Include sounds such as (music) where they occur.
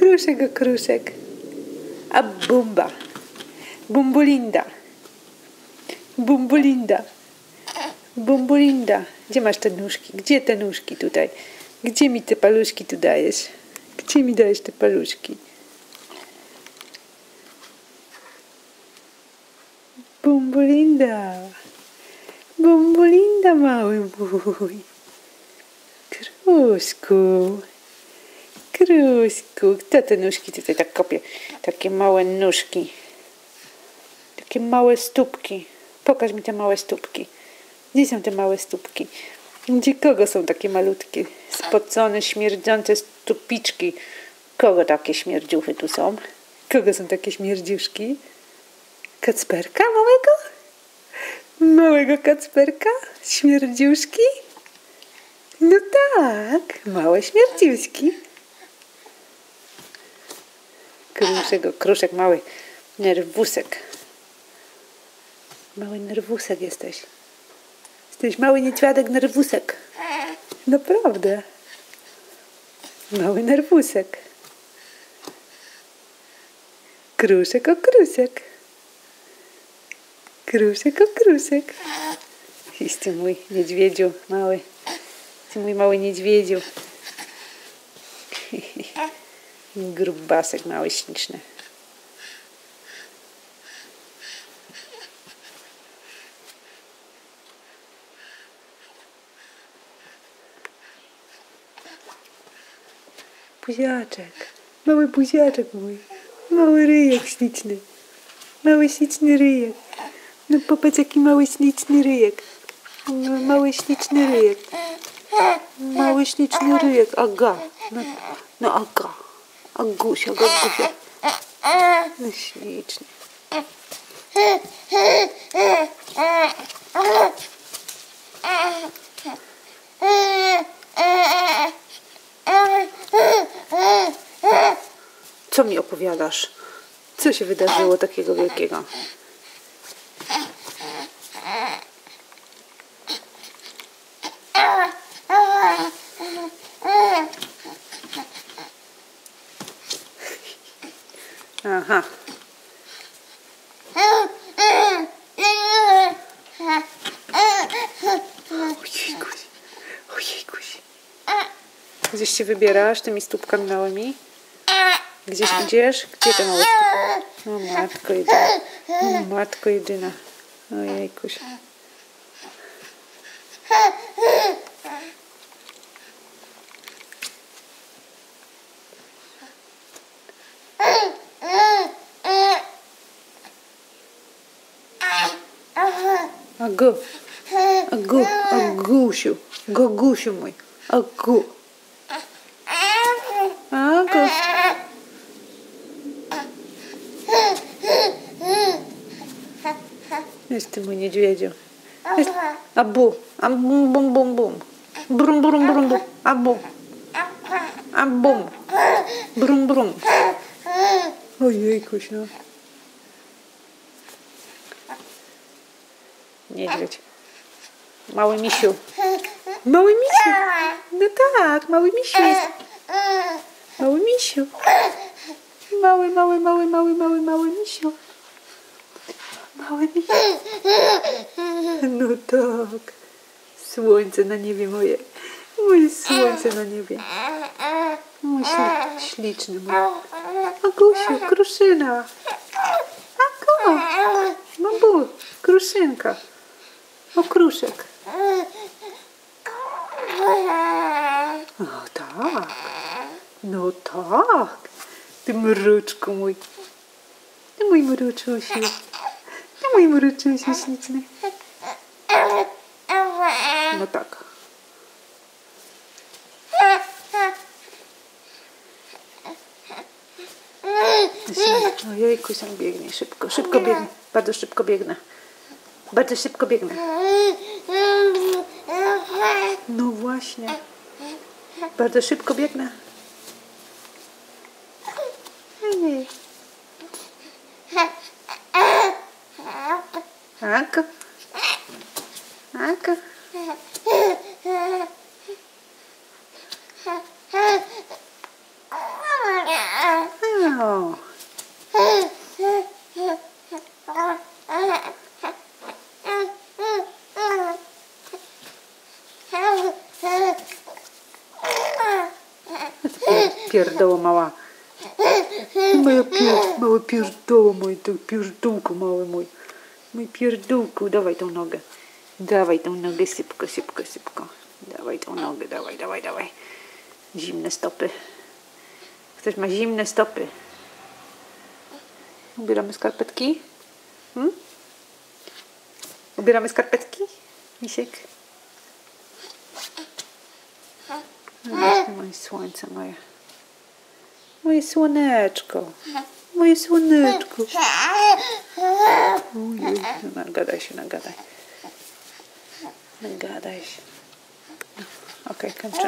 Kruszek, kruszek. A bumba. Bumbulinda. Bumbulinda. Bumbulinda. Gdzie masz te nóżki? Gdzie te nóżki tutaj? Gdzie mi te paluszki tu dajesz? Gdzie mi dajesz te paluszki? Bumbulinda. Bumbulinda, mały mój. Kruszku. Kruszku. Kto te nóżki tutaj tak kopie? Takie małe nóżki. Takie małe stópki. Pokaż mi te małe stópki. Gdzie są te małe stópki? Gdzie kogo są takie malutkie, spocone, śmierdzące stupiczki? Kogo takie śmierdziuchy tu są? Kogo są takie śmierdziuszki? Kacperka małego? Małego kacperka? Śmierdziuszki? No tak, małe śmierdziuszki. Kruszek, o, kruszek mały, nerwusek. Mały nerwusek jesteś. Jesteś mały niedźwiadek nerwusek. Naprawdę. Mały nerwusek. Kruszek o krusek. Kruszek o krusek. Ty mój niedźwiedziu mały. Ty mój mały niedźwiedziu. (laughs) Grubasek mały, śliczny. Buziaczek. Mały buziaczek mój. Mały ryjek śliczny. Mały śliczny ryjek. No popatrz jaki mały śliczny ryjek. Mały śliczny ryjek. Mały śliczny ryjek. Aga. No, no aga. Agusia, Agusia. No śliczny. Co mi opowiadasz? Co się wydarzyło takiego wielkiego? Aha. Ojejkuś. Ojejkuś. Gdzieś się wybierasz tymi stópkami małymi? Gdzieś idziesz? Gdzie te małe stópki? O matko jedyna. O matko jedyna. Ojejkuś. Agu. Agu. Agusiu. Gogusiu mój. Agu. Agu. Jest ty mój niedźwiedziu. Jest. Abu. Abum bum bum bum. Brum brum Niedźwiedź. Mały misiu. (laughs) Mały misiu. No tak, mały misiu jest. Mały misiu. Mały, mały, mały, mały, mały, mały misiu. Mały misiu. No tak. Słońce na niebie moje. Moje słońce na niebie. Mój śli śliczny mój. Agusiu, kruszyna. Agu. Babu, kruszynka. O, kruszek. O, tak. No tak. Ty mruczku mój. Ty mój mruczusiu. Ty mój mruczusiu śliczny. No tak. Ojejku, sam biegnie szybko. Szybko biegnę. Bardzo szybko biegnę. Bardzo szybko biegnę. No właśnie. Bardzo szybko biegnę. Ojej. Aka. Aka. Pierdoło mała. Moja pier, pierdoło, moje to pierdółko małe mój. Mój pierdółku, dawaj tą nogę. Dawaj tą nogę, szybko, szybko, szybko. Dawaj tą nogę, dawaj, dawaj, dawaj. Zimne stopy. Ktoś ma zimne stopy. Ubieramy skarpetki? Hmm? Ubieramy skarpetki? Misiek? Właśnie moje słońce moje. Moje słoneczko. Moje słoneczko. Ojej, no nagadaj się, nagadaj. Nagadaj się. No, Okej, kończymy.